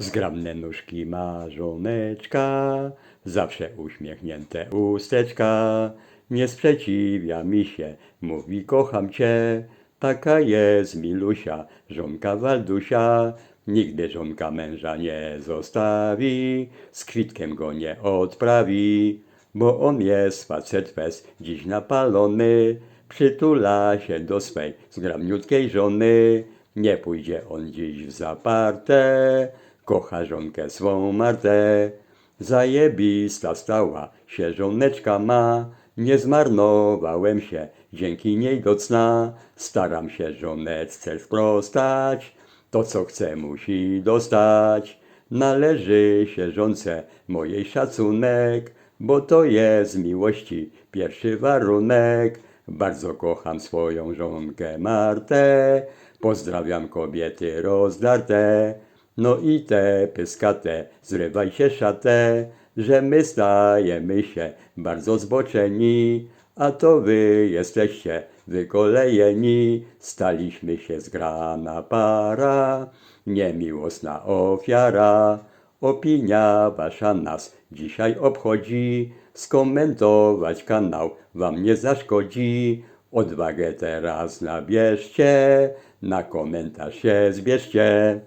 Zgrabne nóżki ma żoneczka, zawsze uśmiechnięte usteczka. Nie sprzeciwia mi się, mówi kocham cię. Taka jest Milusia, żonka Waldusia. Nigdy żonka męża nie zostawi, z kwitkiem go nie odprawi. Bo on jest facet fes, dziś napalony, przytula się do swej zgrabniutkiej żony. Nie pójdzie on dziś w zaparte, kocha żonkę swą Martę. Zajebista stała się żoneczka ma, nie zmarnowałem się, dzięki niej do cna. Staram się żoneczce sprostać, to co chce musi dostać. Należy się żonce mojej szacunek, bo to jest miłości pierwszy warunek. Bardzo kocham swoją żonkę Martę, pozdrawiam kobiety rozdarte. No i te pyskate, zrywaj się szatę, że my stajemy się bardzo zboczeni, a to wy jesteście wykolejeni. Staliśmy się zgrana para, niemiłosna ofiara. Opinia wasza nas dzisiaj obchodzi, skomentować kanał wam nie zaszkodzi. Odwagę teraz nabierzcie, na komentarz się zbierzcie.